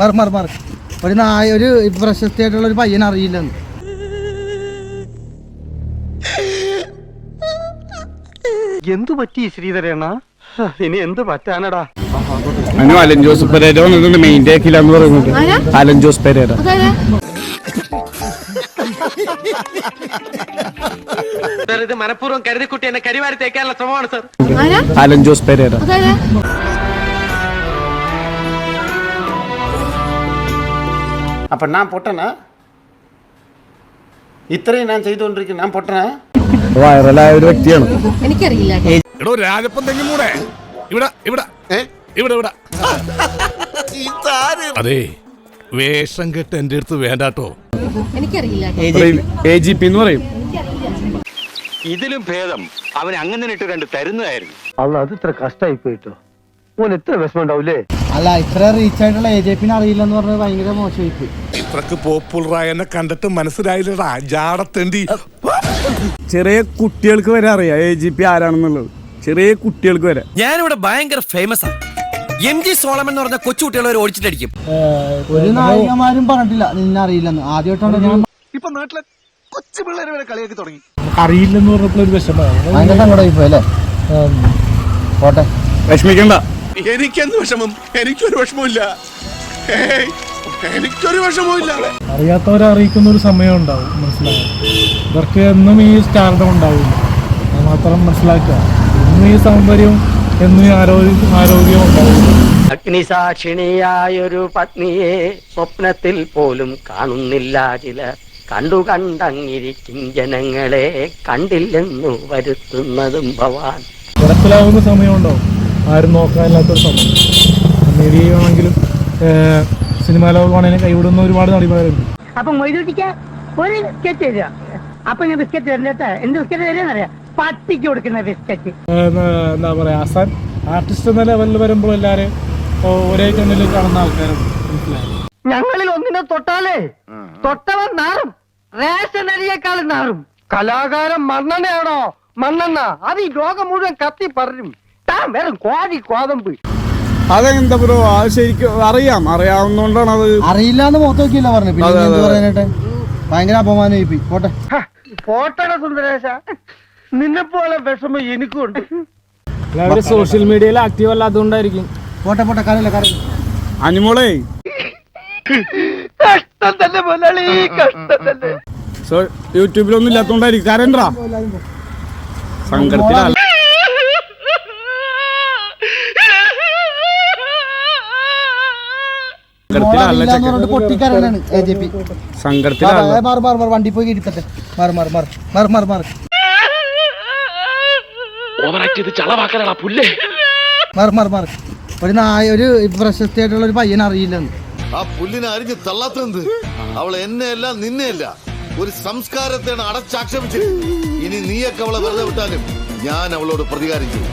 മാറി മാറി മാറി. ഒരു നായ ഒരു പ്രശസ്തിയായിട്ടുള്ള ഒരു പയ്യൻ അറിയില്ലെന്ന്. എന്തു പറ്റി ശ്രീധരേണ? ഇനി എന്ത് പറ്റാനടാ? അനു അലൻ ജോസ് പെരേര വന്നിട്ടുണ്ട് മെയിൻ ആക്കില്ല എന്ന് പറയുന്നുണ്ട് അലൻ ജോസ് പെരേര. ഇത് മനഃപൂർവം കരുതിക്കുട്ടി എന്നെ കരിവാരി തേക്കാനുള്ള ശ്രമമാണ് സർ. Allen Jose Pereira. அப்போ நான் பொட்டனா ഇത്രയും ഞാൻ ചെയ്തുകൊണ്ടിരിക്കുന്നു ഞാൻ പൊട്ടനാ വൈറലായ ഒരു വ്യക്തിയാണ് എനിക്കറിയില്ല എടോ രാജപ്പൻ തെങ്ങുമൂടെ ഇവിടെ ഇവിടെ ഇവിടെ ഇവിടെ അതെ വേഷം കെട്ട് എന്റെ അടുത്ത് വേണ്ടാട്ടോ എനിക്കറിയില്ല എ ജി പി എന്ന് പറയും ഇതിലും ഭേദം അവൻ അങ്ങനെ ഇട്ട് രണ്ട് തരുന്നതായിരുന്നു അല്ല അത് ഇത്ര കഷ്ടമായി പോയിട്ടോ ഓൻ എത്ര വിഷമം ഉണ്ടാവൂലേ അല്ല ഇത്ര റീച്ച് ആയിട്ടുള്ള എ ജെ പിന്നെ അറിയില്ലെന്ന് പറഞ്ഞത് ഭയങ്കര മോശമായി പോയി ഇത്രക്ക് പോപ്പുലറായ എന്നെ കണ്ടിട്ട് മനസ്സിലായില്ലടാ. ജാടത്തേണ്ടി ചെറിയ കുട്ടികൾക്ക് വരെ അറിയാം എ ജി പി ആരാണെന്നുള്ളത്. ചെറിയ കുട്ടികൾക്ക് വരെ. ഞാനിവിടെ ഭയങ്കര ഫേമസ് ആണ് എം ജി സോളമൻ എന്ന് പറഞ്ഞ കൊച്ചുകുട്ടികളെ ഒരു ഓടിച്ചിട്ടടിക്കും. ഒരു നായികമാരും പറഞ്ഞിട്ടില്ല. നിന്നെ അറിയില്ലെന്ന്. ആദ്യമായിട്ടാണ് ഞാൻ അറിയില്ലെന്ന് പറഞ്ഞപ്പോൾ ഒരു വിഷമമാണ്. ഭയങ്കര സങ്കടമായി പോയി അല്ലേ? പോട്ടെ. വിഷമിക്കണ്ട. എനിക്കെന്ത് വിഷമം? എനിക്കൊരു വിഷമമില്ല എനിക്കൊരു വിഷമമില്ല അറിയാത്തവരെ അറിയിക്കുന്ന ഒരു സമയം ഉണ്ടാവും മനസ്സിലായോ? ഇവർക്ക് എന്നും ഈ സ്റ്റാർഡം ഉണ്ടാവില്ല. അത് മാത്രം മനസ്സിലാക്കുക. എന്നും ഈ സൗന്ദര്യവും എന്നും ഈ ആരോഗ്യം ആരോഗ്യവും ഉണ്ടാവില്ല അഗ്നിസാക്ഷിണിയായൊരു പത്നിയെ സ്വപ്നത്തിൽ പോലും കാണുന്നില്ല ചില കണ്ടു കണ്ടങ്ങിരിക്കും ജനങ്ങളെ കണ്ടില്ലെന്നു വരുത്തുന്നതും ഭവാൻ. തിരക്കിലാവുന്ന സമയമുണ്ടോ ആരും നോക്കാനില്ലാത്തൊരു സമയം. അമേരിക്കയാണെങ്കിലും സിനിമാ ലോകമാണെങ്കിലും കൈവിടുന്ന ഒരുപാട് നടിമാരുണ്ട്. അപ്പൊ മൊയ്തൂട്ടിക്ക് ഒരു ബിസ്ക്കറ്റ് തരിക അപ്പൊ ഞാൻ ബിസ്ക്കറ്റ് തരണ്ട എന്ത് ബിസ്ക്കറ്റ് തരുന്നറിയാം പട്ടിക്ക് കൊടുക്കുന്ന ബിസ്ക്കറ്റ്. എന്താ പറയാ ആസാൻ? ആർട്ടിസ്റ്റ് എന്ന ലെവലിൽ വരുമ്പോൾ എല്ലാരും ഒരേ കണ്ണിൽ കാണുന്ന ആൾക്കാരാണ്. ഞങ്ങളിൽ ഒന്നിനെ തൊട്ടാലേ തൊട്ടവൻ നാറും. റേഷൻ അരിയേക്കാളും നാറും. കലാകാരം മണ്ണെണ്ണയാണോ? മണ്ണെണ്ണ. അത് ഈ ലോകം മുഴുവൻ കത്തി പറയും താൻ വെറും കോഴി കോതമ്പ് അതെന്താ ബ്രോ? അത് ശരിക്കും അറിയാം. അറിയാവുന്നോണ്ടാണ് അത് അറിയില്ല എന്ന് മുഖത്ത് നോക്കിയില്ല പറഞ്ഞു പിന്നെ അതെ, ഇനി എന്ത് അതെ. പറയാനായിട്ട്? ഭയങ്കര അപമാനം ഇപ്പി പോട്ടെ. പോട്ടെ സുന്ദരേശ. നിന്നെ പോലെ വിഷമം എനിക്കുണ്ട്. സോഷ്യൽ മീഡിയയിൽ ആക്റ്റീവ് അല്ല അതുകൊണ്ടായിരിക്കും പോട്ടെ പോട്ടെ കരയില്ല കരയില്ല. അനുമോളെ. കഷ്ടം തന്നെ മുതലാളി കഷ്ടം തന്നെ സോ യൂട്യൂബിലൊന്നും ഇല്ലാത്തോണ്ടായിരിക്കും കരണ്ടാ സങ്കടത്തിലല്ല. പൊട്ടിക്കരനാണ് എ ജെ പി സങ്കടത്തിലല്ല മാറി മാറി മാറി വണ്ടി പോയി ഇടിത്തട്ടെ മാറി മാറി മാറി മാറി മാറി മാറി. മാറി മാറി മാറി. ഒരു നായ ഒരു പ്രശസ്തിയായിട്ടുള്ള ഒരു പയ്യൻ അറിയില്ലെന്ന്. ആ പുല്ലിനെ അരിഞ്ഞ് തള്ളാത്തത് അവൾ എന്നെയല്ല നിന്നെയല്ല. ഒരു സംസ്കാരത്തെയാണ് അടച്ചാക്ഷേപിച്ചത്. ഇനി നീയൊക്കെ അവളെ വെറുതെ വിട്ടാലും ഞാൻ അവളോട് പ്രതികാരം ചെയ്യും.